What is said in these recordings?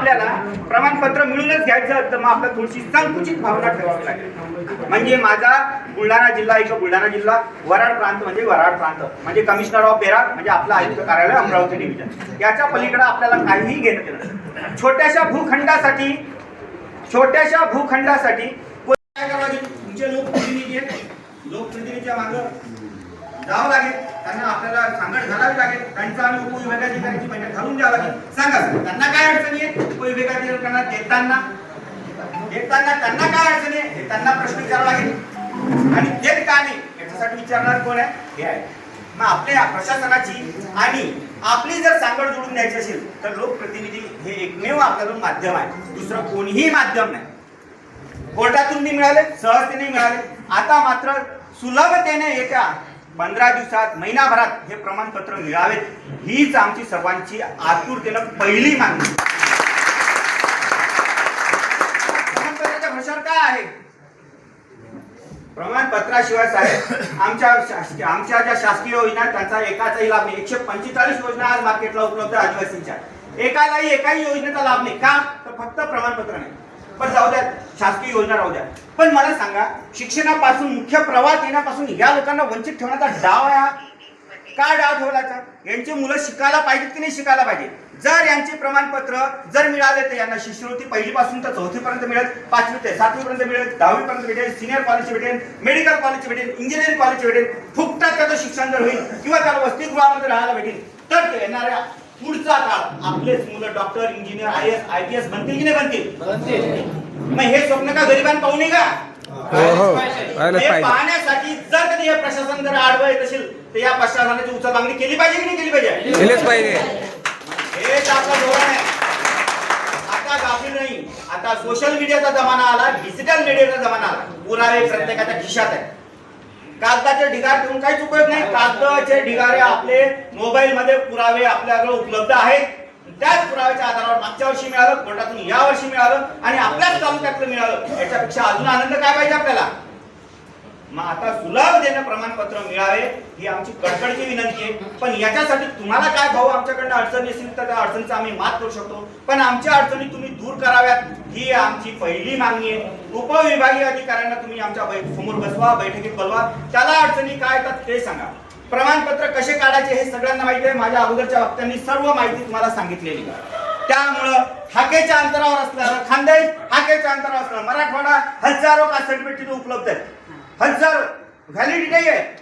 आपल्याला प्रमाणपत्र मिळूनच घ्यायचं तर मग आपल्याला थोडीशी संकुचित भावना ठेवावी लागेल. म्हणजे माझा बुलढाणा जिल्हा एक बुलढाणा जिल्हा वराड प्रांत म्हणजे वराड प्रांत. म्हणजे कमिशनर ऑफ बेरार म्हणजे आपलं आयुक्त कार्यालय अमरावती डिव्हिजन याच्या पलीकडे आपल्याला काहीही घेणं देणं नाही. छोट्याशा भूखंडासाठी छोट्याशा भूखंडासाठी कोण काय करावं? तुमचे लोकप्रतिनिधी आहेत. लोकप्रतिनिधीच्या मागं. जावं लागेल. त्यांना आपल्याला सांगड घालावी लागेल. त्यांचा आम्ही उपविभागाधिकाऱ्यांची बैठक घालून द्यावं लागेल. सांगा त्यांना काय अडचणी आहे? उपविभागाधिकाऱ्यांना देताना? देताना त्यांना काय अडचणी आहे? हे त्यांना प्रश्न विचारावा लागेल. आणि देत का नाही? याच्यासाठी विचारणार कोण आहे? हे आहे. मग आपल्या प्रशासनाची आणि आपली जर सांगड जोडून द्यायची असेल तर लोकप्रतिनिधी हे एकमेव आपल्याला माध्यम आहे. दुसरं कोणीही माध्यम नाही. कोर्टातून नाही मिळाले सहजतेने मिळाले. आता मात्र सुलभतेने येत्या पंधरा दिवसात महिनाभरात हे प्रमाणपत्र मिळावेत हीच आमची सर्वांची आतुरतेनं पहिली मागणी. प्रमाणपत्राच्या भाषावर काय आहे? प्रमाणपत्राशिवाय साहेब आमच्या आमच्या ज्या शासकीय योजना त्यांचा एकाचाही लाभ नाही. एकशे पंचेचाळीस योजना आज मार्केटला उपलब्ध आदिवासींच्या. एकालाही एकाही योजनेचा लाभ नाही. का? तर फक्त प्रमाणपत्र नाही. पण जाऊ द्या शासकीय योजना राहू द्या. पण मला सांगा शिक्षणापासून मुख्य प्रवाहात येण्यापासून या लोकांना वंचित ठेवण्याचा डाव आहे हा? का डाव ठेवलाचा यांची मुलं शिकायला पाहिजेत की नाही शिकायला पाहिजे जर यांचे प्रमाणपत्र जर मिळाले तर यांना शिष्यवृत्ती पहिलीपासून तर चौथीपर्यंत मिळेल पाचवी ते सातवीपर्यंत मिळेल दहावीपर्यंत भेटेल सिनियर कॉलेजची भेटेल मेडिकल कॉलेजची भेटेल इंजिनिअरिंग कॉलेजची भेटेल फुकटात त्याचं शिक्षण जर होईल किंवा त्याला वसतिगृहामध्ये राहायला भेटेल तर ते येणाऱ्या पुढचा काळ. आपलेच मुलं doctor engineer I S I P S बनतील की नाही बनतील? मग हे स्वप्न का गरिबांना पाहू नये का हो. हो पाहण्यासाठी जर कधी हे प्रशासन जर आडवं येत असेल तर या प्रशासनाची उचल मागणी केली पाहिजे की नाही केली पाहिजे? केलेच पाहिजे. हेच आपलं धोरण आहे. आता गाफील नाही. आता सोशल मीडियाचा जमाना आला डिजिटल मीडियाचा जमाना आला. पुरावे प्रत्येकाच्या खिशात आहे कागदाचे ढिगार ठेवून काहीच उपयोग नाही. कागदाचे ढिगारे आपले मोबाईल मध्ये पुरावे आपल्याकडे उपलब्ध आहेत. त्याच पुराव्याच्या आधारावर मागच्या वर्षी मिळालं कोर्टातून या वर्षी मिळालं आणि आपल्याच तालुक्यातलं मिळालं. याच्यापेक्षा अजून आनंद काय पाहिजे आपल्याला? मग आता सुलभतेनं प्रमाणपत्र मिळावे ही आमची कडकडची विनंती आहे. पण याच्यासाठी तुम्हाला काय भाऊ आमच्याकडनं अडचणी असतील तर त्या अडचणीचा आम्ही मात करू शकतो. पण आमच्या अडचणी तुम्ही दूर कराव्यात ही आमची पहिली मागणी आहे. उपविभागीय अधिकाऱ्यांना तुम्ही आमच्यासमोर बसवा बैठकीत बोलवा. त्याला अडचणी काय येतात ते सांगा. प्रमाणपत्र कसे काढायचे हे सगळ्यांना माहिती आहे. माझ्या अगोदरच्या वक्त्यांनी सर्व माहिती तुम्हाला सांगितलेली त्यामुळं हाकेच्या अंतरावर असणारं खानदेश हाकेच्या अंतरावर असणारं मराठवाडा हजारो कास्ट सर्टिफिकेट उपलब्ध आहेत. व्हॅलिडिटी आहे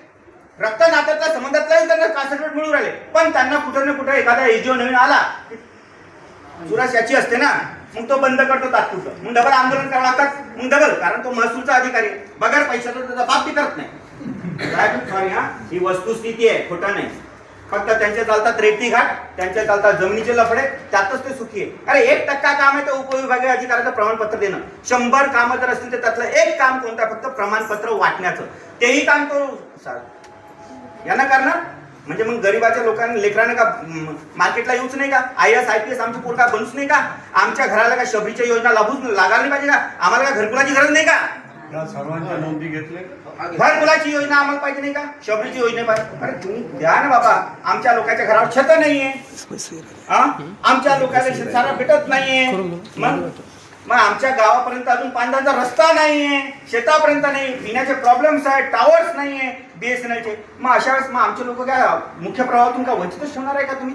रक्त नात्यातल्या संबंधातलाही त्यांना कास्ट सर्टिफिकेट मिळून राहिले. पण त्यांना कुठं ना कुठं एखादा एजीओ नवीन आला की सुराश याची असते ना मग तो बंद करतो तात्पुरतं. मग डबल आंदोलन करावं लागतात. मग डबल कारण तो महसूलचा अधिकारी आहे. बगर पैशाचा त्याचा बाप करत नाही. सॉरी हा ही वस्तुस्थिती आहे खोटा नाही. फक्त त्यांचे चालतात रेती घाट त्यांचे चालतात जमिनीचे लफडे त्यातच ते सुखी आहे. अरे एक टक्का काम आहे तर उपविभागीय अधिकाऱ्याचं प्रमाणपत्र देणं. शंभर कामं जर असतील तर त्यातलं एक काम कोणतं फक्त प्रमाणपत्र वाटण्याचं. तेही काम तो सा- यांना करणार? म्हणजे मग गरीबाच्या लोकांना लेकरांना का मार्केटला येऊच नाही का? I S I P S आमची पोरका बनूच नाही का? आमच्या घराला का शबरीच्या योजना लागूच लागायला नाही पाहिजे का? आम्हाला का घरकुलाची गरज नाही का? सर्वांच्या नोंदी घेतले घरकुलाची योजना आम्हाला पाहिजे नाही का? शबरीची योजना पाहिजे. अरे तुम्ही द्या ना बाबा. आमच्या लोकांच्या घरावर छत नाहीये. हा? आमच्या लोकांना शेतसारा भेटत नाहीये. मग? मग आमच्या गावापर्यंत अजून पांढराचा रस्ता नाही आहे शेतापर्यंत नाही पिण्याचे प्रॉब्लेम्स आहेत टावर्स एन एलचे मग अशा वेळेस मग आमचे लोक काय मुख्य प्रवाहातून का वंचितच ठेवणार आहे का तुम्ही?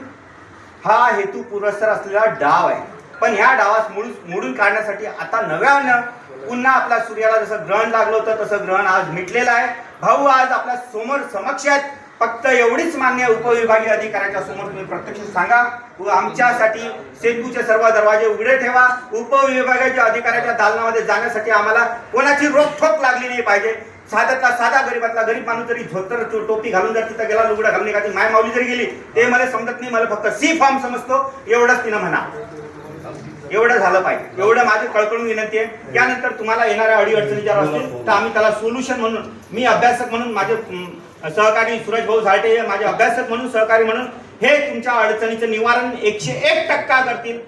हा हेतू पुरस्सर असलेला डाव आहे. पण ह्या डावास मोडून मोडून काढण्यासाठी आता नव्यानं पुन्हा आपल्या सूर्याला जसं ग्रहण लागलं होतं तसं ग्रहण आज मिटलेलं आहे. भाऊ आज आपल्यासमोर समक्ष आहेत. फक्त एवढीच मान्य उपविभागीय अधिकाऱ्याच्या समोर तुम्ही प्रत्यक्ष सांगा व आमच्यासाठी सेतूचे सर्व दरवाजे उघडे ठेवा. उपविभागाच्या अधिकाऱ्याच्या दालनामध्ये जाण्यासाठी आम्हाला कोणाची रोखोक लागली नाही पाहिजे. साध्यातला साधा गरीबातला गरीब माणूस जरी धोतर तो- टोपी घालून जर तिथं गेला लुगडं घालून एखादी माय माऊली जरी गेली ते मला समजत नाही मला फक्त सी फॉर्म समजतो. एवढंच तिनं म्हणा. एवढं झालं पाहिजे. एवढं माझी कळकळून विनंती आहे. त्यानंतर तुम्हाला येणाऱ्या अडी अडचणी ज्या असतील तर आम्ही त्याला सोल्युशन म्हणून मी अभ्यासक म्हणून माझे सहकारी सूरज भाऊ झाटे हे माझे अभ्यासक म्हणून सहकारी म्हणून हे तुमच्या अडचणीचं निवारण एकशे एक टक्का करतील.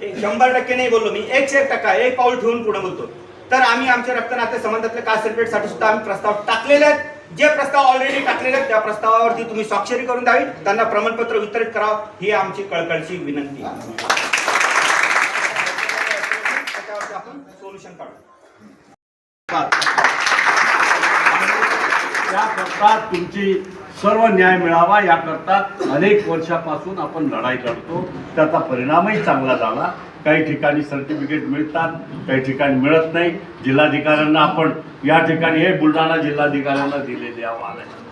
एक शंभर टक्के नाही बोललो मी एकशे एक टक्का एक पाऊल ठेवून पुढे बोलतो. तर आम्ही आमच्या रक्त नाते संबंधातल्या कास्ट सर्टिफिकेटसाठी सुद्धा आम्ही प्रस्ताव टाकलेले आहेत. जे प्रस्ताव ऑलरेडी टाकलेले आहेत त्या प्रस्तावावरती तुम्ही स्वाक्षरी करून द्यावी त्यांना प्रमाणपत्र वितरित करावं ही आमची कळकळची विनंती आहे. सोल्युशन काढू. त्याकरता तुमची सर्व न्याय मिळावा याकरता अनेक वर्षापासून आपण लढाई लढतो. त्याचा परिणामही चांगला झाला. काही ठिकाणी सर्टिफिकेट मिळतात काही ठिकाणी मिळत नाही. जिल्हाधिकाऱ्यांना आपण या ठिकाणी हे बुलढाणा जिल्हाधिकाऱ्यांना दिलेले अहवाल आहे.